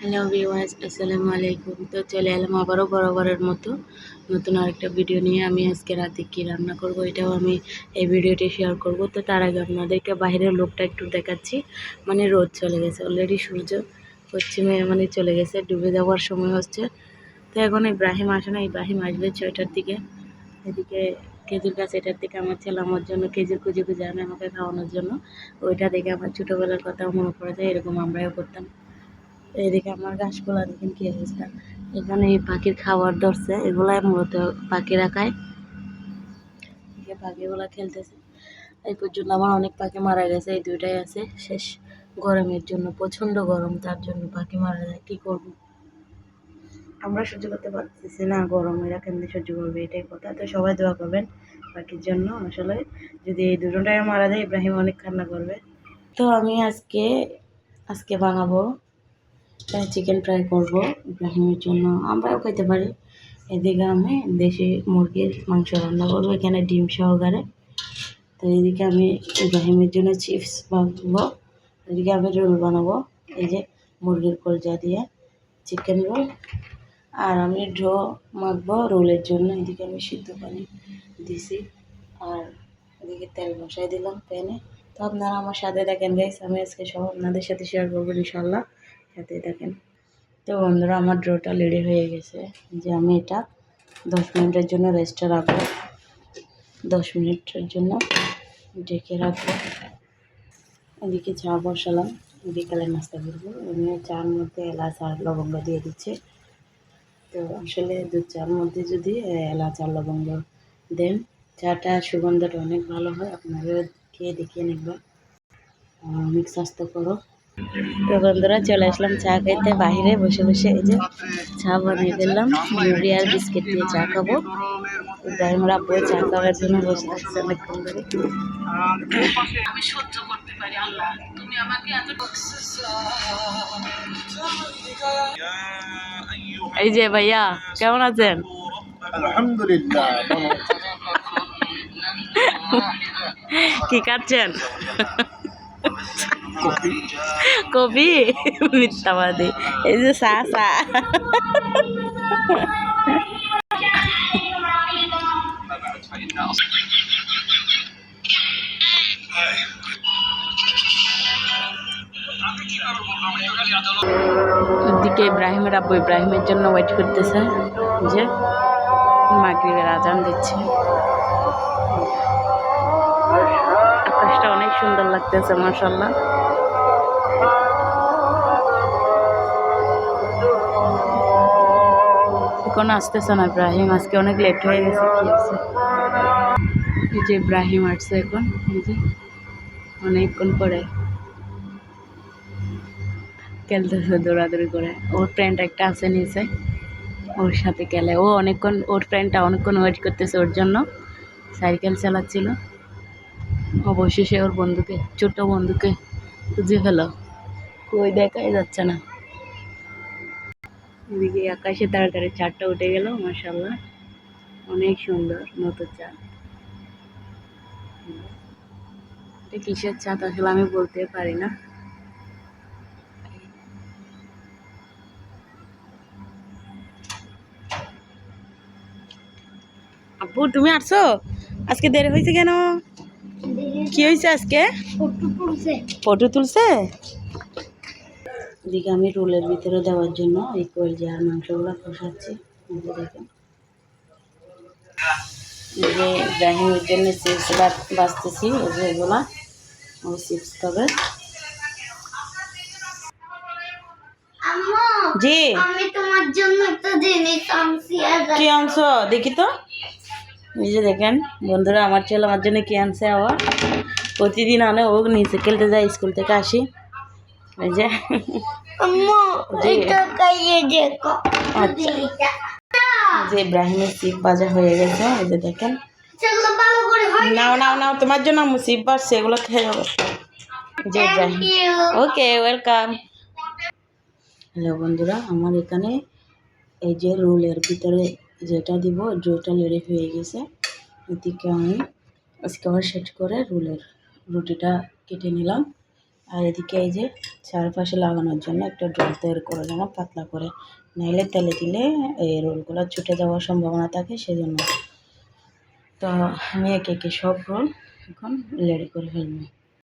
Hello viewers আসসালামু আলাইকুম। তো চলে এলাম আবারও বরাবরের মতো নতুন আরেকটা ভিডিও নিয়ে। আমি আজকে রাতে কী রান্না করব এটাও আমি এই ভিডিওটি শেয়ার করব। তো তার আগে আপনাদেরকে বাইরের লোকটা একটু দেখাচ্ছি। মানে রোদ চলে গেছে অলরেডি সূর্য পশ্চিমে মানে চলে গেছে, ডুবে যাওয়ার সময় হচ্ছে। তো এখন ইব্রাহিম আসে না, ইব্রাহিম আসবে ছয়টার দিকে। এদিকে খেজুর গাছ এটার দিকে আমার ছেলে আমার জন্য খেজুর খুঁজে খুঁজে আনে আমাকে খাওয়ানোর জন্য। ওইটা দেখে আমার ছোটোবেলার কথা মনে পড়ে যায়, এরকম আমরাও করতাম। এদিকে আমার গাছগুলা দেখেন কি অবস্থা। এখানে এই পাখির খাবার ধরছে, এগুলাই মূলত পাখিরা খায় পাখিগুলা খেলতেছে। এই পর্যন্ত আমার অনেক পাখি মারা গেছে, এই দুইটাই আছে। শেষ গরমের জন্য, প্রচণ্ড গরম, তার জন্য পাখি মারা যায়। কী করব? আমরা সহ্য করতে পারতেছি না, গরম, এরা কেমনি সহ্য করবে? এটাই কথা। তো সবাই দোয়া করবেন পাখির জন্য। আসলে যদি এই দুটোটাই মারা যায়, ইব্রাহিম অনেক কান্না করবে। তো আমি আজকে আজকে বানাবো চিকেন ফ্রাই করব ইব্রাহিমের জন্য। আমরাও খেতে পারি। এদিকে আমি দেশি মুরগির মাংস রান্না করব, এখানে ডিম সহকারে। তো এদিকে আমি ইব্রাহিমের জন্য চিপস বানাবো এদিকে আমি রোল বানাবো, এই যে মুরগির কলজা দিয়ে চিকেন রোল আর আমি ড্র মাখবো রোলের জন্য, এদিকে আমি সিদ্ধ পানি দিছি। আর এদিকে তেল বসাই দিলাম প্যানে। তো আপনারা আমার সাথে দেখেন গাইস আমি আজকে সব আপনাদের সাথে শেয়ার করব ইনশাল্লাহ সাথে দেখেন। তো বন্ধুরা, আমার ড্রোটা রেডি হয়ে গেছে। যে আমি এটা দশ মিনিটের জন্য রেস্টে রাখব। দশ মিনিটের জন্য ডেকে রাখব। এদিকে চা বসালাম। বিকালে নাস্তা করব। আমি চার মধ্যে এলাচ আর লবঙ্গ দিয়ে দিচ্ছে। তো আসলে দুধ চার মধ্যে যদি এলাচ আর লবঙ্গ দেন, চাটা সুগন্ধটা অনেক ভালো হয়। আপনারাও খেয়ে দেখিয়ে নেবেন। অনেক স্বাস্থ্যকরও তো বন্ধুরা চলে আসলাম চা খেতে বাইরে বসে বসে এই যে চা বানিয়ে দিলাম মুড়ি আর বিস্কিট দিয়ে চা খাব। ইব্রাহিম রাব্বু চা খাওয়ার জন্য বসে থাকছে অনেকক্ষণ ধরে। আমি সহ্য করতে পারি আল্লাহ। তুমি আমাকে এত এই যে ভাইয়া কেমন আছেন? আলহামদুলিল্লাহ কি কাটছেন কবি। মিথ্যাবাদী। এই যে চা চা ওদিকে ইব্রাহিমের আব্বু ইব্রাহিমের জন্য ওয়েট করতেছে। যে মাগরিবের আজান দিচ্ছে। আকাশটা অনেক সুন্দর লাগতেছে মাসাল্লাহ এখন আসতেছে না ইব্রাহিম, আজকে অনেক লেট হয়ে গেছে এই যে ইব্রাহিম আসছে এখন, এই যে অনেকক্ষণ পরে খেলতেছে, দৌড়াদৌড়ি করে। ওর ফ্রেন্ড একটা আছে নিচে, ওর সাথে খেলে। ও অনেকক্ষণ, ওর ফ্রেন্ডটা অনেকক্ষণ ওয়েট করতেছে ওর জন্য, সাইকেল চালাচ্ছিল। অবশেষে ওর বন্ধুকে, ছোট্ট বন্ধুকে খুঁজে ফেলো কই দেখাই যাচ্ছে না। এদিকে আকাশে তাড়াতাড়ি চারটা উঠে গেল মাসাল্লাহ অনেক সুন্দর নতুন চাঁদ। এটা কিসের চাঁদ আসলে আমি বলতে পারি না। আপু তুমি আসছো? আজকে দেরি হয়েছে কেন? কি হয়েছে আজকে? ফটো তুলছে? এদিকে আমি রোলের ভিতরে দেওয়ার জন্য এই কলজি আর মাংসগুলো কষাচ্ছি। দেখেন। যে ইব্রাহিমের জন্য চিপস বাঁচতেছি এই যে এগুলা। ও চিপস খাবে জি। আমি তোমার জন্য একটা জিনিস আনছি কি আনছো? দেখি তো। এই যে দেখেন বন্ধুরা আমার ছেলে আমার জন্য কি আনছে আবার? প্রতিদিন আনে ও নিচে খেলতে যায় স্কুল থেকে আসি। এই যে আচ্ছা। যে ইব্রাহিমের সিপ ভাজা হয়ে গেছে এই যে দেখেন। নাও নাও নাও তোমার জন্য আমি সিপ বাড়ছে এগুলো খেয়ে যাব যে ইব্রাহিম। Okay welcome. হ্যালো বন্ধুরা আমার এখানে এই যে রোলের ভিতরে যেটা দিব যেটা রেডি হয়ে গেছে। এদিকে আমি স্কোয়ার সেট করে রোলের রুটিটা কেটে নিলাম। আর এদিকে এই যে চারপাশে লাগানোর জন্য একটা ড্রোল তৈরি করে যেন পাতলা করে। নাইলে তেলে দিলে এই রোলগুলো ছুটে যাওয়ার সম্ভাবনা থাকে সেজন্য। তো আমি একে একে সব রোল এখন রেডি করে ফেলব।